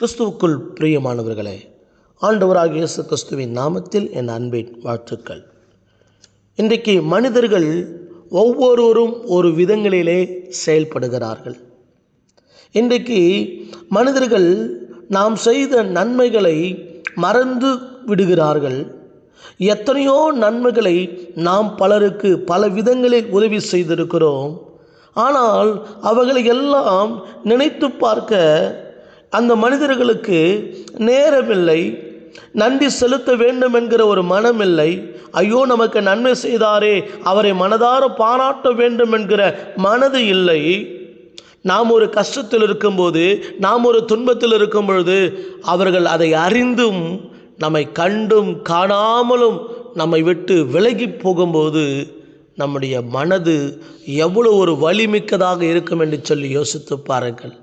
கிறிஸ்துவுக்குள் பிரியமானவர்களே ஆண்டவராக இயேசு கிறிஸ்துவின் நாமத்தில் என் அன்பின் வாழ்த்துக்கள். இன்றைக்கு மனிதர்கள் ஒவ்வொருவரும் ஒரு விதங்களிலே செயல்படுகிறார்கள். இன்றைக்கு மனிதர்கள் நாம் செய்த நன்மைகளை மறந்து விடுகிறார்கள். எத்தனையோ நன்மைகளை நாம் பலருக்கு பல விதங்களில் உதவி செய்திருக்கிறோம். ஆனால் அவைகளை எல்லாம் நினைத்து பார்க்க அந்த மனிதர்களுக்கு நேரமில்லை. நன்றி செலுத்த வேண்டும் என்கிற ஒரு மனமில்லை. ஐயோ நமக்கு நன்மை செய்தாரே அவரை மனதார பாராட்ட வேண்டும் என்கிற மனது இல்லை. நாம் ஒரு கஷ்டத்தில் இருக்கும்போது நாம் ஒரு துன்பத்தில் இருக்கும் பொழுது அவர்கள் அதை அறிந்தும் நம்மை கண்டும் காணாமலும் நம்மை விட்டு விலகி போகும்போது நம்முடைய மனது எவ்வளோ ஒரு வலிமிக்கதாக இருக்கும் என்று சொல்லி யோசித்து பாருங்கள்.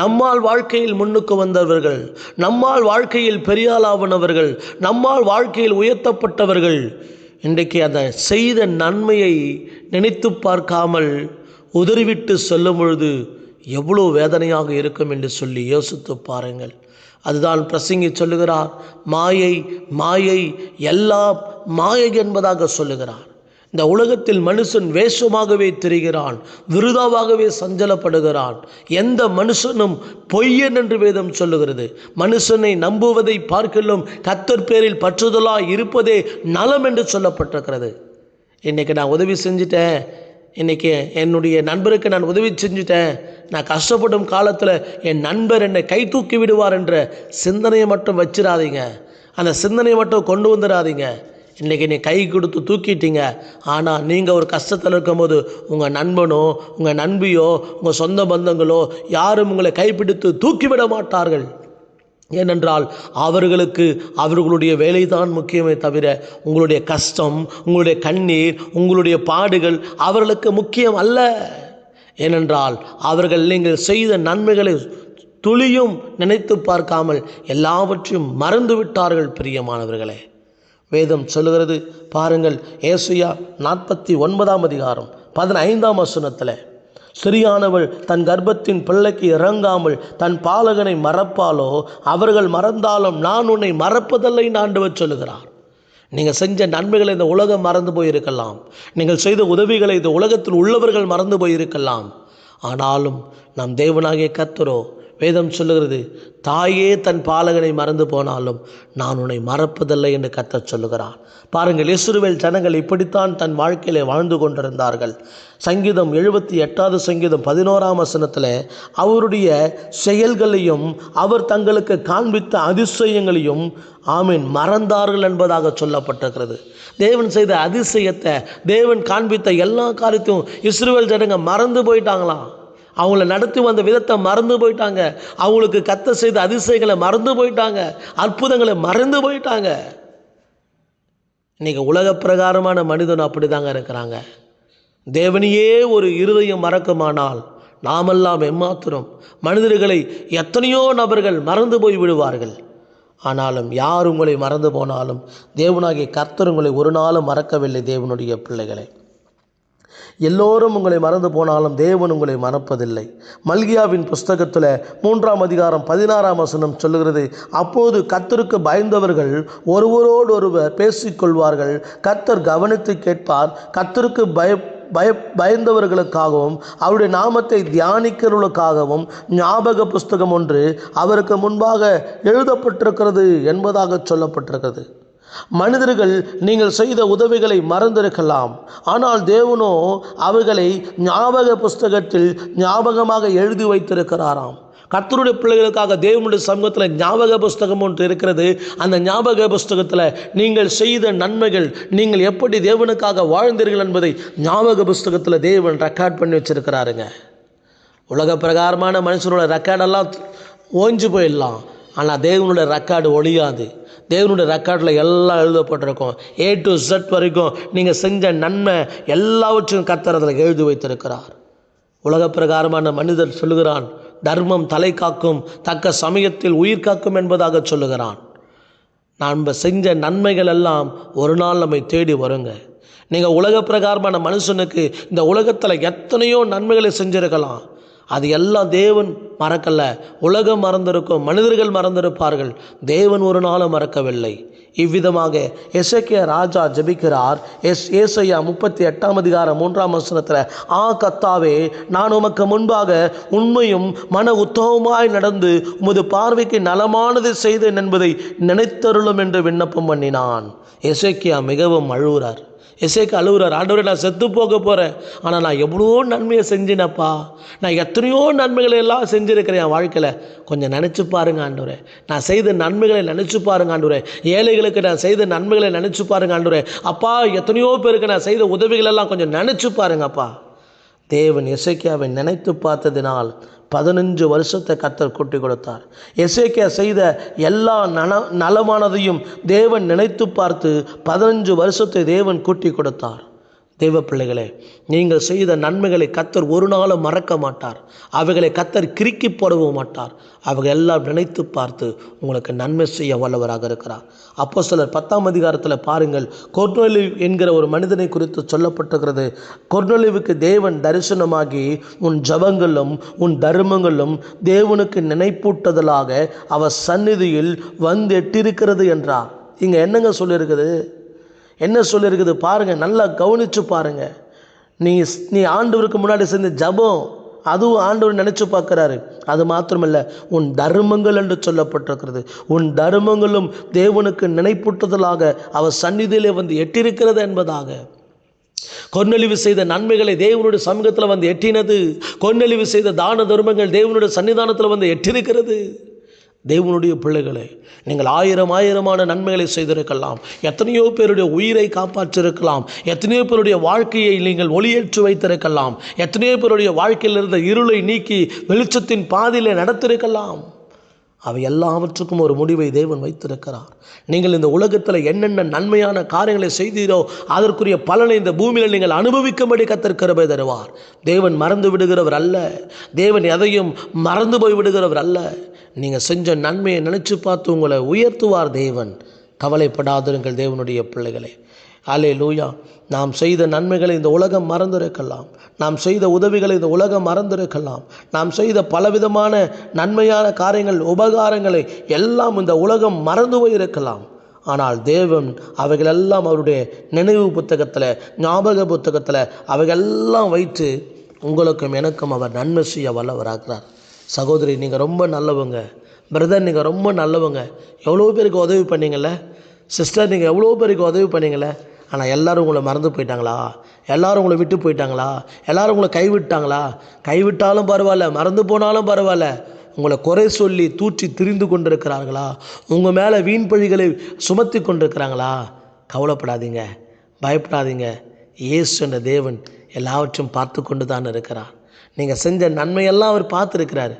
நம்மால் வாழ்க்கையில் முன்னுக்கு வந்தவர்கள் நம்மால் வாழ்க்கையில் பெரியாளாவனவர்கள் நம்மால் வாழ்க்கையில் உயர்த்தப்பட்டவர்கள் இன்றைக்கு அந்த செய்த நன்மையை நினைத்து பார்க்காமல் உதறிவிட்டு சொல்லும் பொழுது எவ்வளோ வேதனையாக இருக்கும் என்று சொல்லி யோசித்து பாருங்கள். அதுதான் பிரசங்கி சொல்லுகிறார் மாயை மாயை எல்லாம் மாயை என்பதாக சொல்லுகிறார். இந்த உலகத்தில் மனுஷன் வேஷமாகவே திரிகிறான் விருதாவாகவே சஞ்சலப்படுகிறான். எந்த மனுஷனும் பொய்யன் என்று வேதம் சொல்லுகிறது. மனுஷனை நம்புவதை பார்க்கலும் கத்தர் பேரில் பற்றுதலாக இருப்பதே நலம் என்று சொல்லப்பட்டிருக்கிறது. இன்றைக்கி நான் உதவி செஞ்சிட்டேன். இன்றைக்கி என்னுடைய நண்பருக்கு நான் உதவி செஞ்சுட்டேன். நான் கஷ்டப்படும் காலத்தில் என் நண்பர் என்னை கை தூக்கி விடுவார் என்ற சிந்தனையை மட்டும் வச்சிடாதீங்க அந்த சிந்தனையை மட்டும் கொண்டு வந்துடாதீங்க இன்றைக்கி நீ கை கொடுத்து தூக்கிட்டீங்க. ஆனால் நீங்கள் ஒரு கஷ்டத்தில் இருக்கும்போது உங்கள் நண்பனோ உங்கள் நண்பியோ உங்கள் சொந்த பந்தங்களோ யாரும் உங்களை கைப்பிடித்து தூக்கிவிட மாட்டார்கள். ஏனென்றால் அவர்களுக்கு அவர்களுடைய வேலைதான் முக்கியமே தவிர உங்களுடைய கஷ்டம் உங்களுடைய கண்ணீர் உங்களுடைய பாடுகள் அவர்களுக்கு முக்கியம் அல்ல. ஏனென்றால் அவர்கள் நீங்கள் செய்த நன்மைகளை துளியும் நினைத்து பார்க்காமல் எல்லாவற்றையும் மறந்து விட்டார்கள் பிரியமானவர்களே. வேதம் சொல்லுகிறது. பாருங்கள் ஏசுயா நாற்பத்தி ஒன்பதாம் அதிகாரம் பதினைந்தாம் வசனத்தில் சிறியானவள் தன் கர்ப்பத்தின் பிள்ளைக்கு இறங்காமல் தன் பாலகனை மறப்பாலோ அவர்கள் மறந்தாலும் நான் உன்னை மறப்பதில்லை ஆண்டவர் சொல்லுகிறார். நீங்கள் செஞ்ச நன்மைகளை இந்த உலகம் மறந்து போயிருக்கலாம். நீங்கள் செய்த உதவிகளை இந்த உலகத்தில் உள்ளவர்கள் மறந்து போயிருக்கலாம். ஆனாலும் நம் தேவனாகிய கத்தரோ வேதம் சொல்லுகிறது தாயே தன் பாலகனை மறந்து போனாலும் நான் உன்னை மறப்பதில்லை என்று கத்த சொல்லுகிறான் பாருங்கள் இஸ்ருவேல் ஜனங்கள் இப்படித்தான் தன் வாழ்க்கையிலே வாழ்ந்து கொண்டிருந்தார்கள். சங்கீதம் எழுபத்தி எட்டாவது சங்கீதம் பதினோராம் வசனத்தில் அவருடைய செயல்களையும் அவர் தங்களுக்கு காண்பித்த அதிசயங்களையும் ஆமீன் மறந்தார்கள் என்பதாக சொல்லப்பட்டிருக்கிறது. தேவன் செய்த அதிசயத்தை தேவன் காண்பித்த எல்லா காரியத்தையும் இஸ்ரேல் ஜனங்க மறந்து போயிட்டாங்களாம் அவங்கள நடத்தி வந்த விதத்தை மறந்து போயிட்டாங்க. அவங்களுக்கு கத்த செய்த அதிசயங்களை மறந்து போயிட்டாங்க. அற்புதங்களை மறந்து போயிட்டாங்க. இன்றைக்கி உலக பிரகாரமான மனிதன் அப்படி தாங்க இருக்கிறாங்க. தேவனையே ஒரு இருதயம் மறக்குமானால் நாமெல்லாம் எம்மாத்திரம் மனிதர்களை எத்தனையோ நபர்கள் மறந்து போய் விடுவார்கள். ஆனாலும் யார் உங்களை மறந்து போனாலும் தேவனாகிய கர்த்தர் உங்களை ஒரு நாளும் மறக்கவில்லை தேவனுடைய பிள்ளைகளை. எல்லோரும் உங்களை மறந்து போனாலும் தேவன் உங்களை மறப்பதில்லை. மல்கியாவின் புஸ்தகத்தில் மூன்றாம் அதிகாரம் பதினாறாம் வசனம் சொல்லுகிறது அப்போது கத்தருக்கு பயந்தவர்கள் ஒருவரோடு ஒருவர் பேசிக்கொள்வார்கள். கத்தர் கவனித்து கேட்பார். கத்தருக்கு பய பய பயந்தவர்களுக்காகவும் அவருடைய நாமத்தை தியானிக்கிறவர்களுக்காகவும் ஞாபக புஸ்தகம் ஒன்று அவருக்கு முன்பாக எழுதப்பட்டிருக்கிறது என்பதாக சொல்லப்பட்டிருக்கிறது. மனிதர்கள் நீங்கள் செய்த உதவிகளை மறந்திருக்கலாம். ஆனால் தேவனோ அவைகளை ஞாபக புஸ்தகத்தில் ஞாபகமாக எழுதி வைத்திருக்கிறாராம். கத்தருடைய பிள்ளைகளுக்காக தேவனுடைய சமூகத்தில் ஞாபக புஸ்தகம் ஒன்று இருக்கிறது. அந்த ஞாபக புஸ்தகத்தில் நீங்கள் செய்த நன்மைகள் நீங்கள் எப்படி தேவனுக்காக வாழ்ந்தீர்கள் என்பதை ஞாபக புஸ்தகத்தில் தேவன் ரெக்கார்ட் பண்ணி வச்சிருக்கிறாருங்க. உலக பிரகாரமான மனுஷனோட ரெக்கார்டெல்லாம் ஓஞ்சு போயிடலாம். ஆனால் தேவனுடைய ரெக்கார்டு ஒழியாது. தேவனுடைய ரெக்கார்டில் எல்லாம் எழுதப்பட்டிருக்கும். ஏ டு Z வரைக்கும் நீங்கள் செஞ்ச நன்மை எல்லாவற்றையும் கர்த்தர் எழுதி வைத்திருக்கிறார். உலக பிரகாரமான மனிதர் சொல்லுகிறான் தர்மம் தலை காக்கும் தக்க சமயத்தில் உயிர் காக்கும் என்பதாக சொல்லுகிறான். நாம் செஞ்ச நன்மைகள் எல்லாம் ஒரு நாள் நம்மை தேடி வருங்க. நீங்கள் உலக பிரகாரமான மனுஷனுக்கு இந்த உலகத்தில் எத்தனையோ நன்மைகளை செஞ்சுருக்கலாம். அது எல்லாம் தேவன் மறக்கல. உலகம் மறந்திருக்கும் மனிதர்கள் மறந்திருப்பார்கள். தேவன் ஒரு நாளும் மறக்கவில்லை. இவ்விதமாக எசக்கிய ராஜா ஜெபிக்கிறார். எஸ் ஏசையா முப்பத்தி எட்டாம் அதிகாரம் மூன்றாம் வசனத்தில் ஆ கத்தாவே நான் உமக்கு முன்பாக உண்மையும் மன உத்தவமாய் நடந்து உமது பார்வைக்கு நலமானது செய்தேன் என்பதை நினைத்தருளும் என்று விண்ணப்பம் பண்ணினான். எசக்கியா மிகவும் அழுகிறார். எசேக்கு அழுகுறார். ஆண்டவரே நான் செத்து போக போகிறேன் ஆனால் நான் எவ்வளோ நன்மையை செஞ்சினப்பா. நான் எத்தனையோ நன்மைகளை எல்லாம் செஞ்சுருக்கிறேன் என் வாழ்க்கையில். கொஞ்சம் நினச்சி பாருங்க ஆண்டவரே. நான் செய்த நன்மைகளை நினச்சி பாருங்க ஆண்டவரே. ஏழைகளுக்கு நான் செய்த நன்மைகளை நினச்சி பாருங்க ஆண்டவரே. அப்பா எத்தனையோ பேருக்கு நான் செய்த உதவிகளெல்லாம் கொஞ்சம் நினச்சி பாருங்கப்பா. தேவன் எசேக்கியாவை நினைத்து பார்த்ததினால் பதினஞ்சு வருஷத்தை கத்தர் கூட்டி கொடுத்தார். எசேக்கியா செய்த எல்லா நல நலமானதையும் தேவன் நினைத்து பார்த்து பதினஞ்சு வருஷத்தை தேவன் கூட்டி கொடுத்தார். தெய்வ பிள்ளைகளே நீங்கள் செய்த நன்மைகளை கத்தர் ஒரு நாளும் மறக்க மாட்டார். அவைகளை கத்தர் கிறுக்கி போடவும் மாட்டார். அவைகள் எல்லாம் நினைத்து பார்த்து உங்களுக்கு நன்மை செய்ய வல்லவராக இருக்கிறார். அப்போ சிலர் பத்தாம் அதிகாரத்தில் பாருங்கள் கொர்நொலி என்கிற ஒரு மனிதனை குறித்து சொல்லப்பட்டிருக்கிறது. கொர்நொலிவுக்கு தேவன் தரிசனமாகி உன் ஜபங்களும் உன் தர்மங்களும் தேவனுக்கு நினைப்பூட்டுதலாக அவர் சந்நிதியில் வந்து எட்டிருக்கிறது என்றார். இங்கே என்னங்க சொல்லியிருக்குது? என்ன சொல்லியிருக்குது பாருங்கள் நல்லா கவனித்து பாருங்கள் நீ நீ ஆண்டவருக்கு முன்னாடி செஞ்ச ஜபம் அதுவும் ஆண்டவர் நினச்சி பார்க்குறாரு. அது மாத்திரமல்ல உன் தர்மங்கள் என்று சொல்லப்பட்டிருக்கிறது. உன் தர்மங்களும் தேவனுக்கு நினைப்பூட்டுதலாக அவர் சந்நிதியிலே வந்து எட்டிருக்கிறது என்பதாக. கொன்னழிவு செய்த நன்மைகளை தேவனுடைய சமூகத்தில் வந்து எட்டினது. கொன்னழிவு செய்த தான தர்மங்கள் தேவனுடைய சன்னிதானத்தில் வந்து எட்டிருக்கிறது தேவனுடைய பிள்ளைகளே நீங்கள் ஆயிரம் ஆயிரமான நன்மைகளை செய்திருக்கலாம். எத்தனையோ பேருடைய உயிரை காப்பாற்றிருக்கலாம். எத்தனையோ பேருடைய வாழ்க்கையை நீங்கள் ஒளியேற்றி வைத்திருக்கலாம். எத்தனையோ பேருடைய வாழ்க்கையில் இருந்த இருளை நீக்கி வெளிச்சத்தின் பாதையில் நடத்திருக்கலாம். அவை எல்லாவற்றுக்கும் ஒரு முடிவை தேவன் வைத்திருக்கிறார். நீங்கள் இந்த உலகத்தில் என்னென்ன நன்மையான காரியங்களை செய்தீரோ அதற்குரிய பலனை இந்த பூமியில் நீங்கள் அனுபவிக்கும்படி கத்திருக்கிறவை தருவார். தேவன் மறந்து விடுகிறவர் அல்ல. தேவன் எதையும் மறந்து போய் விடுகிறவர் அல்ல. நீங்கள் செஞ்ச நன்மையை நினச்சி பார்த்து உங்களை உயர்த்துவார் தேவன். கவலைப்படாதிருங்கள் தேவனுடைய பிள்ளைகளே. அலே லூயா நாம் செய்த நன்மைகளை இந்த உலகம் மறந்திருக்கலாம். நாம் செய்த உதவிகளை இந்த உலகம் மறந்திருக்கலாம். நாம் செய்த பலவிதமான நன்மையான காரியங்கள் உபகாரங்களை எல்லாம் இந்த உலகம் மறந்து போயிருக்கலாம். ஆனால் தேவன் அவைகளெல்லாம் அவருடைய நினைவு புத்தகத்தில் ஞாபக புத்தகத்தில் அவைகளெல்லாம் வைத்து உங்களுக்கும் எனக்கும் அவர் நன்மை செய்ய வல்லவராகிறார் சகோதரி நீங்கள் ரொம்ப நல்லவங்க. பிரதர் நீங்கள் ரொம்ப நல்லவங்க. எவ்வளோ பேருக்கு உதவி பண்ணீங்கள சிஸ்டர் நீங்கள் எவ்வளோ பேருக்கு உதவி பண்ணீங்களே ஆனால் எல்லோரும் உங்களை மறந்து போயிட்டாங்களா? எல்லோரும் உங்களை விட்டு போயிட்டாங்களா? எல்லோரும் உங்களை கைவிட்டாங்களா? கைவிட்டாலும் பரவாயில்ல மறந்து போனாலும் பரவாயில்ல. உங்களை குறை சொல்லி தூற்றி திரிந்து கொண்டிருக்கிறார்களா? உங்கள் மேலே வீண் பழிகளை சுமத்தி கொண்டிருக்கிறாங்களா? கவலைப்படாதீங்க பயப்படாதீங்க. இயேசு என்ற தேவன் எல்லாவற்றையும் பார்த்து கொண்டு தான் இருக்கிறார். நீங்கள் செஞ்ச நன்மையெல்லாம் அவர் பார்த்துருக்கிறாரு.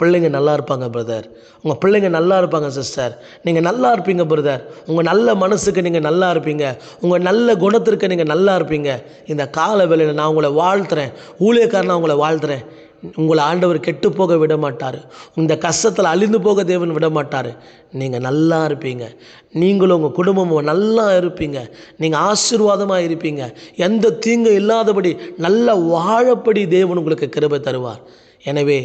பிள்ளைங்க நல்லா இருப்பாங்க பிரதர் உங்கள் பிள்ளைங்க நல்லா இருப்பாங்க சிஸ்டர் நீங்கள் நல்லா இருப்பீங்க பிரதர் உங்கள் நல்ல மனசுக்கு நீங்கள் நல்லா இருப்பீங்க. உங்கள் நல்ல குணத்திற்கு நீங்கள் நல்லா இருப்பீங்க. இந்த கால வேலையில் நான் உங்களை வாழ்த்துறேன். ஊழியக்காரனா உங்களை வாழ்த்துறேன். உங்களை ஆண்டவர் கெட்டு போக விட மாட்டார் இந்த கஷ்டத்தில் அழிந்து போக தேவன் விட மாட்டார் நீங்கள் நல்லா இருப்பீங்க. நீங்களும் உங்கள் குடும்பமும் நல்லா இருப்பீங்க. நீங்கள் ஆசீர்வாதமாக இருப்பீங்க. எந்த தீங்கும் இல்லாதபடி நல்ல வாழப்படி தேவன் உங்களுக்கு கிருபை தருவார். எனவே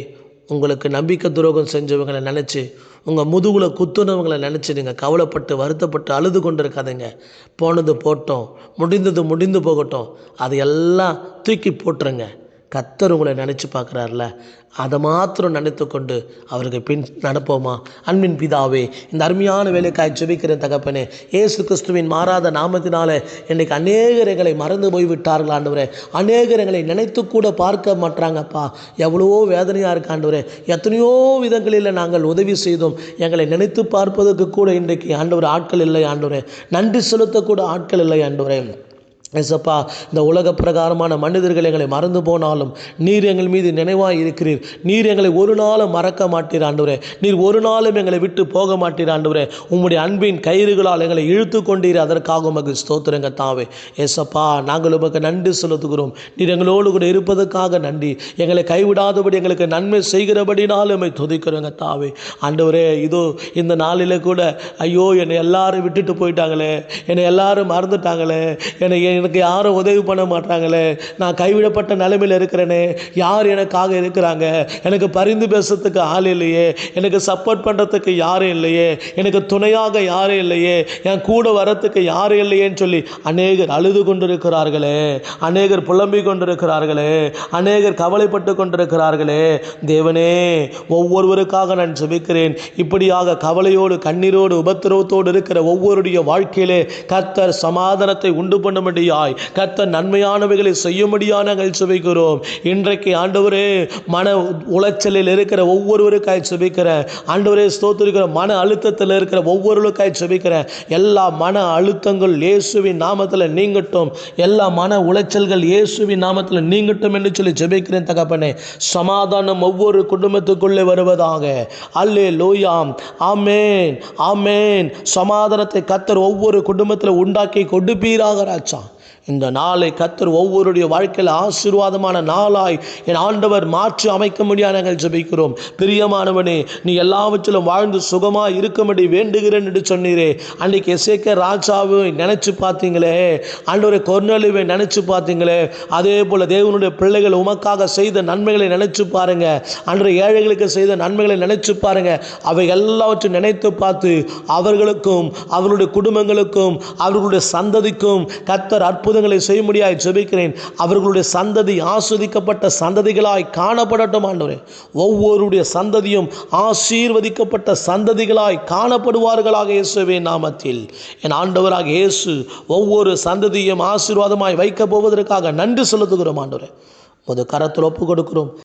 உங்களுக்கு நம்பிக்கை துரோகம் செஞ்சவங்களை நினச்சி உங்கள் முதுகில் குத்துனவங்களை நினச்சி நீங்கள் கவலைப்பட்டு வருத்தப்பட்டு அழுது கொண்டு இருக்காதீங்க போனது போட்டோம் முடிந்தது முடிந்து போகட்டும். அது எல்லாம் தூக்கி போட்டுருங்க. கத்தர் உங்களை நினச்சி பார்க்குறாருல அதை மாத்திரம் நினைத்து கொண்டு அவருக்கு பின் நடப்போமா? அன்பின் பிதாவே இந்த அருமையான வேலைக்காய் ஜெபிக்கிறேன் தகப்பனே ஏசு கிறிஸ்துவின் மாறாத நாமத்தினால இன்றைக்கு அநேகர் எங்களை மறந்து போய்விட்டார்கள் ஆண்டவரே. அநேகரங்களை நினைத்து கூட பார்க்க மாட்டாங்கப்பா. எவ்வளவோ வேதனையாக இருக்க ஆண்டவரே. எத்தனையோ விதங்களில் நாங்கள் உதவி செய்தோம். எங்களை நினைத்து பார்ப்பதற்கு கூட இன்றைக்கு ஆண்டவர் ஆட்கள் இல்லை ஆண்டவரே. நன்றி செலுத்தக்கூட ஆட்கள் இல்லை ஆண்டவரே. எசப்பா இந்த உலக பிரகாரமான மனிதர்கள் எங்களை மறந்து போனாலும் நீர் எங்கள் மீது நினைவாக இருக்கிறீர். நீர் எங்களை ஒரு நாளும் மறக்க மாட்டீர் ஆண்டவரே. நீர் ஒரு நாளும் எங்களை விட்டு போக மாட்டீர் ஆண்டவரே. உம்முடைய அன்பின் கயிறுகளால் எங்களை இழுத்து கொண்டீர். அதற்காக உமக்கு ஸ்தோத்திரங்க தாவே. எசப்பா நாங்கள் உமக்கு நன்றி செலுத்துகிறோம். நீர் எங்களோடு கூட இருப்பதற்காக நன்றி. எங்களை கைவிடாதபடி எங்களுக்கு நன்மை செய்கிறபடினாலும் உம்மை துதிக்கிறோங்க தாவே. ஆண்டவரே இதோ இந்த நாளில் கூட ஐயோ என்னை எல்லாரும் விட்டுட்டு போயிட்டாங்களே. என்னை எல்லாரும் மறந்துட்டாங்களே. என்னை எனக்கு யாரும் உதவி பண்ண மாட்டாங்களே. நான் கைவிடப்பட்ட நிலைமையில் இருக்கிறேனே. யார் எனக்காக இருக்கிறாங்க? எனக்கு பரிந்து பேசுறதுக்கு ஆள் இல்லையே. எனக்கு சப்போர்ட் பண்ணுறதுக்கு யாரும் இல்லையே. எனக்கு துணையாக யாரும் இல்லையே. என் கூட வரத்துக்கு யாரும் இல்லையேன்னு சொல்லி அநேகர் அழுது கொண்டிருக்கிறார்களே. அநேகர் புலம்பிக் கொண்டிருக்கிறார்களே. அநேகர் கவலைப்பட்டு கொண்டிருக்கிறார்களே. தேவனே ஒவ்வொருவருக்காக நான் ஜெபிக்கிறேன். இப்படியாக கவலையோடு கண்ணீரோடு உபத்திரவத்தோடு இருக்கிற ஒவ்வொருடைய வாழ்க்கையிலே கர்த்தர் சமாதானத்தை உண்டு பண்ணும்படியாய் கத்த நன்மையானவைகளை செய்யும்படியாக நாங்கள் சுபிக்கிறோம். இன்றைக்கு ஆண்டவரே மன உளைச்சலில் இருக்கிற ஒவ்வொருவருக்காய் சுபிக்கிறேன் ஆண்டவரே ஸ்தோத்திருக்கிற மன அழுத்தத்தில் இருக்கிற ஒவ்வொருவருக்காய் சுபிக்கிறேன் எல்லா மன அழுத்தங்கள் இயேசுவின் நாமத்தில் நீங்கட்டும். எல்லா மன உளைச்சல்கள் இயேசுவின் நாமத்தில் நீங்கட்டும் என்று சொல்லி ஜெபிக்கிறேன் தகப்பனே. சமாதானம் ஒவ்வொரு குடும்பத்துக்குள்ளே வருவதாக. அல்லே லோயாம் ஆமேன். ஆமேன். சமாதானத்தை கத்தர் ஒவ்வொரு குடும்பத்தில் உண்டாக்கி கொடுப்பீராக ராச்சா இந்த நாளை கத்தர் ஒவ்வொருடைய வாழ்க்கையில் ஆசீர்வாதமான நாளாய் என் ஆண்டவர் மாற்றி அமைக்க முடியாது நாங்கள் ஜபிக்கிறோம். பிரியமானவனே நீ எல்லாவற்றிலும் வாழ்ந்து சுகமாக இருக்கும்படி வேண்டுகிறேன் என்று சொன்னீரே. அன்றைக்கு எசேக்க ராஜாவை நினச்சி பார்த்தீங்களே? ஆண்டவரை கொர்நலிவை நினச்சி பார்த்தீங்களே? அதே போல் தேவனுடைய பிள்ளைகள் உமக்காக செய்த நன்மைகளை நினச்சி பாருங்க. அன்றைய ஏழைகளுக்கு செய்த நன்மைகளை நினச்சி பாருங்க. அவை எல்லாவற்றையும் நினைத்து பார்த்து அவர்களுக்கும் அவர்களுடைய குடும்பங்களுக்கும் அவர்களுடைய சந்ததிக்கும் கத்தர் அற்புதங்களை செய்யும்படியாய் ஜெபிக்கிறேன். அவர்களுடைய சந்ததி ஆஸ்வதிக்கப்பட்ட சந்ததிகளாய் காணப்படட்டும் ஆண்டவரே. ஒவ்வொருடைய சந்ததியும் ஆசீர்வதிக்கப்பட்ட சந்ததிகளாய் காணப்படுவார்களாக இயேசுவே நாமத்தில். என் ஆண்டவராக இயேசு ஒவ்வொரு சந்ததியும் ஆசீர்வாதமாய் வைக்கப் போவதற்காக நன்றி செலுத்துகிறோம் ஆண்டவரே. முத கரத்தில் ஒப்பு கொடுக்கிறோம்.